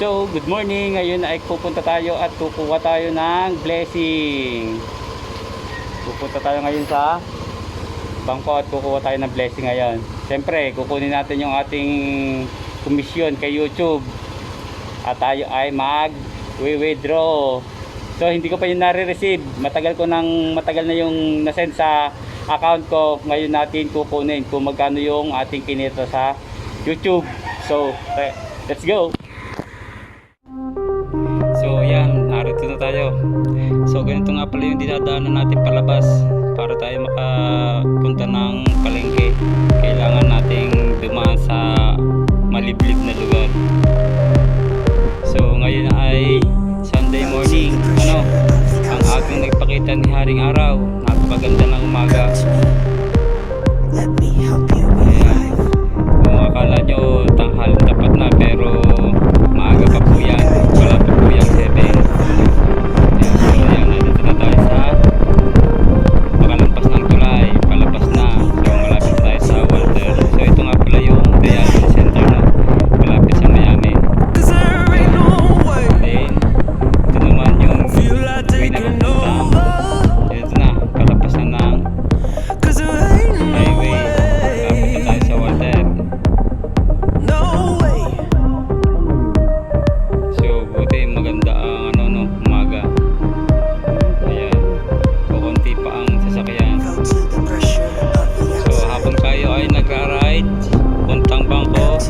So, good morning. Ngayon ay pupunta tayo at kukuha tayo ng blessing. Pupunta tayo ngayon sa bangko at kukuha tayo ng blessing ngayon. Siyempre, kukunin natin yung ating komisyon kay YouTube. At tayo ay mag withdraw. So, hindi ko pa yun nare-receive. Matagal ko nang matagal na yung nasend sa account ko. Ngayon natin kukunin kung magkano yung ating kinita sa YouTube. So, eh, let's go! So ganito nga pala yung dinadaanan natin palabas para tayo makapunta ng palengke. Kailangan nating dumaan sa maliblib na lugar. So ngayon ay Sunday morning. Ano? Ang ating nagpakita ni Haring Araw.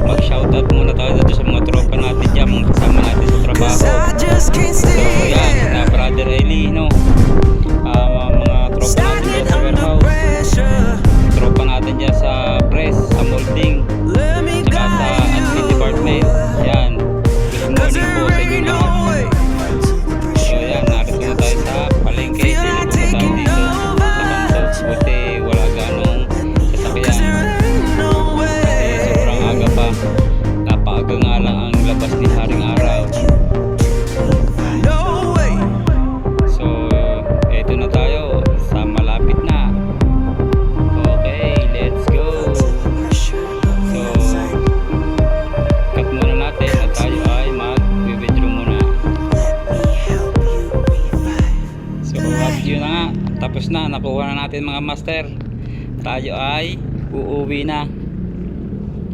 Mag-shoutout muna tayo dito sa mga tropa natin dyan, mga kasama natin sa trabaho. So, yan, na. Brother Eli, no? Nakuha na natin mga master. Tayo ay uuwi na.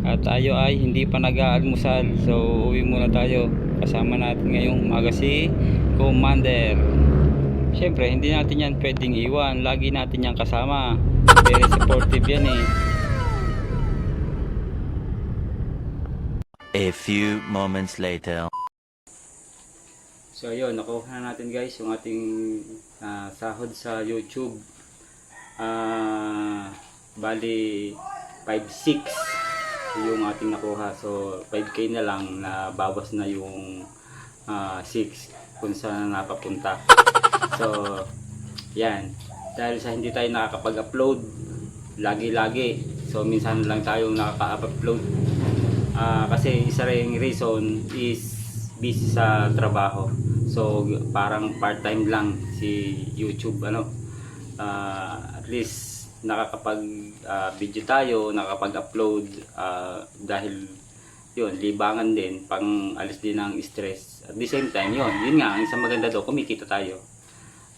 At tayo ay hindi pa nag-aalmusal. So uuwi muna tayo. Kasama natin ngayong umaga si Commander. Siyempre, hindi natin yan pwedeng iwan. Lagi natin yan kasama. Very supportive yan eh. A few moments later. So yun, nakuha na natin guys yung ating ah, sahod sa YouTube. Ah, bali 5.6 yung ating nakuha. So 5k na lang na bawas na yung ah, 6 kung saan napapunta. So yan, dahil sa hindi tayo nakakapag-upload lagi-lagi. So minsan lang tayong nakaka-upload. Ah, kasi isa ring reason is busy sa trabaho. So parang part-time lang si YouTube ano. Ah, at least nakakapag ah, video tayo, nakakapag-upload ah, dahil yun, libangan din, pang alis din ng stress. At the same time, yun, yun nga, ang isang maganda daw, kumikita tayo.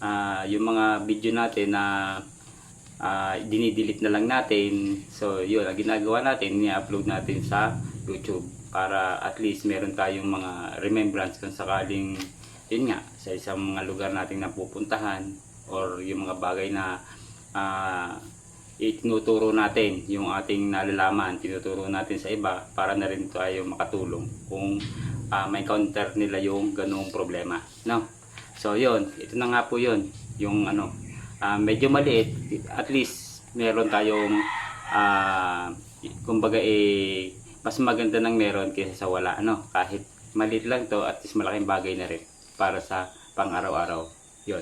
Ah, yung mga video natin na ah dinidelete na lang natin. So, yun, ang ginagawa natin, ni-upload natin sa YouTube para at least meron tayong mga remembrance kung sakaling yun nga, sa isang mga lugar nating napupuntahan or yung mga bagay na ah itinuturo natin yung ating nalalaman, tinuturo natin sa iba para na rin tayo makatulong kung ah, may counter nila yung ganung problema. No? So, yun, ito na nga po yun, yung ano, ah, medyo maliit, at least meron tayong ah, kumbaga eh, mas maganda nang meron kaysa sa wala, ano, kahit maliit lang to, at least malaking bagay na rin para sa pang araw-araw. Yun.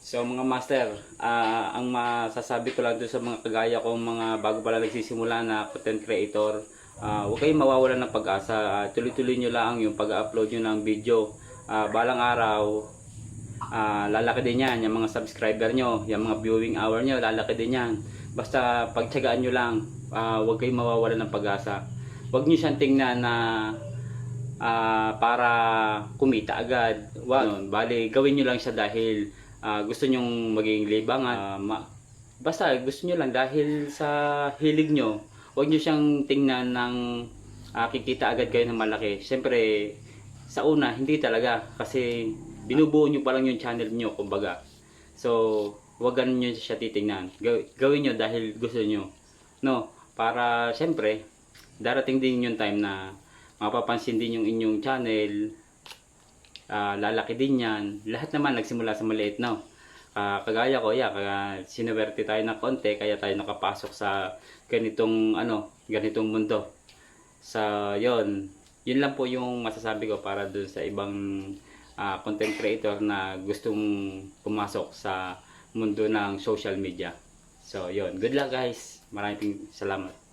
So mga master, ah, ang masasabi ko lang doon sa mga kagaya kong mga bago pala nagsisimula na content creator, ah, huwag kayong mawawalan ng pag-asa. Ah, tuloy-tuloy nyo lang yung pag-upload nyo ng video. Ah, balang araw, ah, lalaki din yan, yung mga subscriber nyo, yung mga viewing hour nyo, lalaki din yan. Basta pagtsagaan nyo lang, ah, huwag kayong mawawalan ng pag-asa. Huwag nyo siyang tingnan na ah, para kumita agad. Wa, bali, gawin nyo lang siya dahil ah, gusto nyong maging libangan. Ah, ma- basta gusto nyo lang dahil sa hilig nyo, huwag nyo siyang tingnan ng ah, kikita agad kayo ng malaki. Siyempre, sa una, hindi talaga. Kasi binubuo nyo pa lang yung channel nyo, kumbaga. So, huwag ganun nyo siya titingnan. Gaw- Gawin nyo dahil gusto nyo. No, para siyempre, darating din yung time na mapapansin din yung inyong channel, ah, lalaki din yan. Lahat naman nagsimula sa maliit, no? Ah, kagaya ko, yeah, kaya sinuwerte tayo ng konti, kaya tayo nakapasok sa ganitong, ano, ganitong mundo. Sa yon yun lang po yung masasabi ko para dun sa ibang ah, content creator na gustong pumasok sa mundo ng social media. So, yon Good luck guys. Maraming salamat.